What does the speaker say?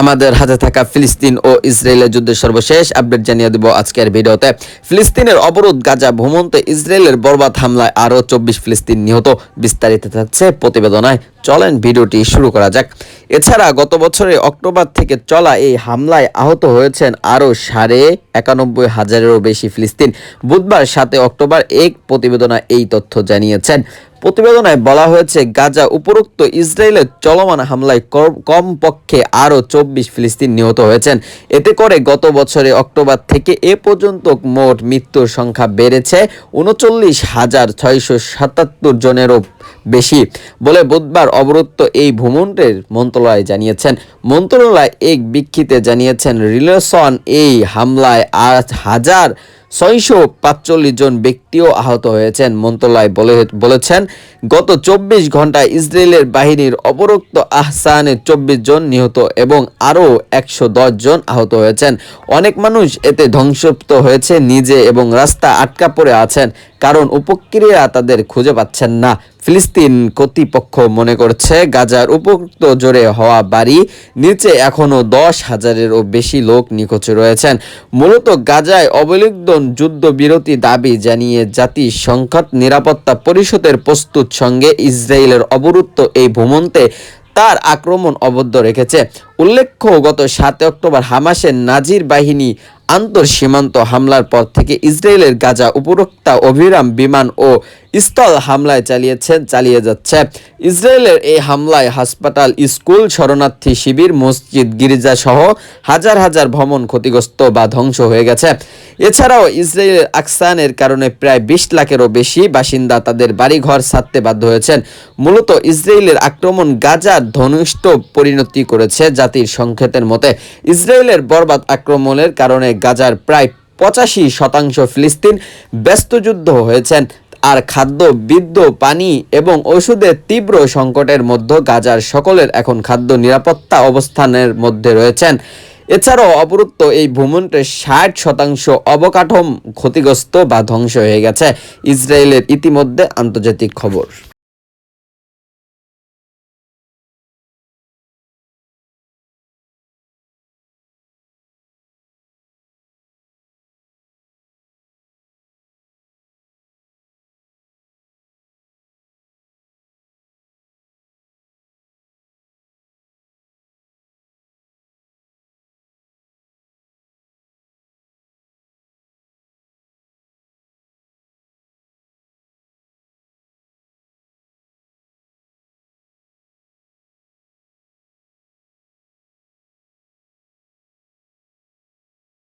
আমাদের হাতে থাকা ফিলিস্তিন ও ইসরায়েলের যুদ্ধের সর্বশেষ আপডেট জানিয়ে দেব আজকের ভিডিওতে। ফিলিস্তিনের অবরোধ গাজা ভূমন্তে ইসরায়েলের বরবাদ হামলায় আরও চব্বিশ ফিলিস্তিন নিহত। বিস্তারিত থাকছে প্রতিবেদনায়। চলেন ভিডিওটি শুরু করা যাক। এছাড়া গত বছরের অক্টোবর থেকে চলা এই হামলায় আহত হয়েছেন আরও সাড়ে একানব্বই হাজারেরও বেশি ফিলিস্তিন। বুধবার সাতে অক্টোবর এক প্রতিবেদনা এই তথ্য জানিয়েছেন। প্রতিবেদনায় বলা হয়েছে, গাজা উপরোক্ত ইসরায়েলের চলমান হামলায় কম- কমপক্ষে আরও চব্বিশ ফিলিস্তিন নিহত হয়েছেন। এতে করে গত বছরে অক্টোবর থেকে এ পর্যন্ত মোট মৃত্যুর সংখ্যা বেড়েছে। উনচল্লিশ হাজার ছয়শো সাতাত্তর জনেরও বেশি বলে বুধবার অবরুদ্ধ এই ভ্রমণের মন্ত্রণালয় জানিয়েছেন। মন্ত্রণালয় এক বিক্ষিতে জানিয়েছেন, রিলেশন এই হামলায় আজ হাজার ছয়শো পাঁচচল্লিশ জন ব্যক্তিও আহত হয়েছেন, মন্ত্রণালয় বলে, বলেছেন। গত চব্বিশ ঘন্টায় ইসরায়েলের বাহিনীর অবরুক্ত আহসানে চব্বিশ জন নিহত এবং আরও একশো দশ জন আহত হয়েছেন। অনেক মানুষ এতে ধ্বংসপ্ত হয়েছে, নিজে এবং রাস্তা আটকা পড়ে আছেন, কারণ উপক্রিয়া তাদের খুঁজে পাচ্ছেন না। ফিলিস্তিন কর্তৃপক্ষ মনে করছে গাজার উপযুক্ত জোরে হওয়া বাড়ি নিচে এখনও দশ হাজারেরও বেশি লোক নিখোঁজ রয়েছেন। মূলত গাজায় অবলিগ্ন যুদ্ধবিরতি দাবি জানিয়ে জাতিসংঘ নিরাপত্তা পরিষদের প্রস্তুত সঙ্গে ইসরায়েলের অবরুদ্ধ এই ভূমন্তে তার আক্রমণ অবদ্ধ রেখেছে। উল্লেখ্য, গত সাত অক্টোবর হামাসের নাজির বাহিনী আন্তর সীমান্ত হামলার পর থেকে ইসরায়েলের গাজা উপরোক্তা অভিরাম বিমান ও স্থল হামলায় চালিয়েছেন চালিয়ে যাচ্ছে। ইসরায়েলের এই হামলায় হাসপাতাল, স্কুল, শরণার্থী শিবির, মসজিদ গির্জা সহ হাজার হাজার ভ্রমণ ক্ষতিগ্রস্ত বা ধ্বংস হয়ে গেছে। এছাড়াও ইসরায়েলের আকসানের কারণে প্রায় বিশ লাখেরও বেশি বাসিন্দা তাদের বাড়িঘর ছাড়তে বাধ্য হয়েছেন। মূলত ইসরায়েলের আক্রমণ গাজার ধনিষ্ঠ পরিণতি করেছে জাতির সংকেতের মতে। ইসরায়েলের বরবাদ আক্রমণের কারণে গাজার প্রায় পঁচাশি শতাংশ ফিলিস্তিন ব্যস্তযুদ্ধ হয়েছেন আর খাদ্য বিদ্য পানি এবং ওষুধের তীব্র সংকটের মধ্যে গাজার সকলের এখন খাদ্য নিরাপত্তা অবস্থানের মধ্যে রয়েছেন। এছাড়াও অবরুদ্ধ এই ভূমন্ডের ষাট শতাংশ অবকাঠম ক্ষতিগ্রস্ত বা ধ্বংস হয়ে গেছে। ইসরায়েলের ইতিমধ্যে আন্তর্জাতিক খবর।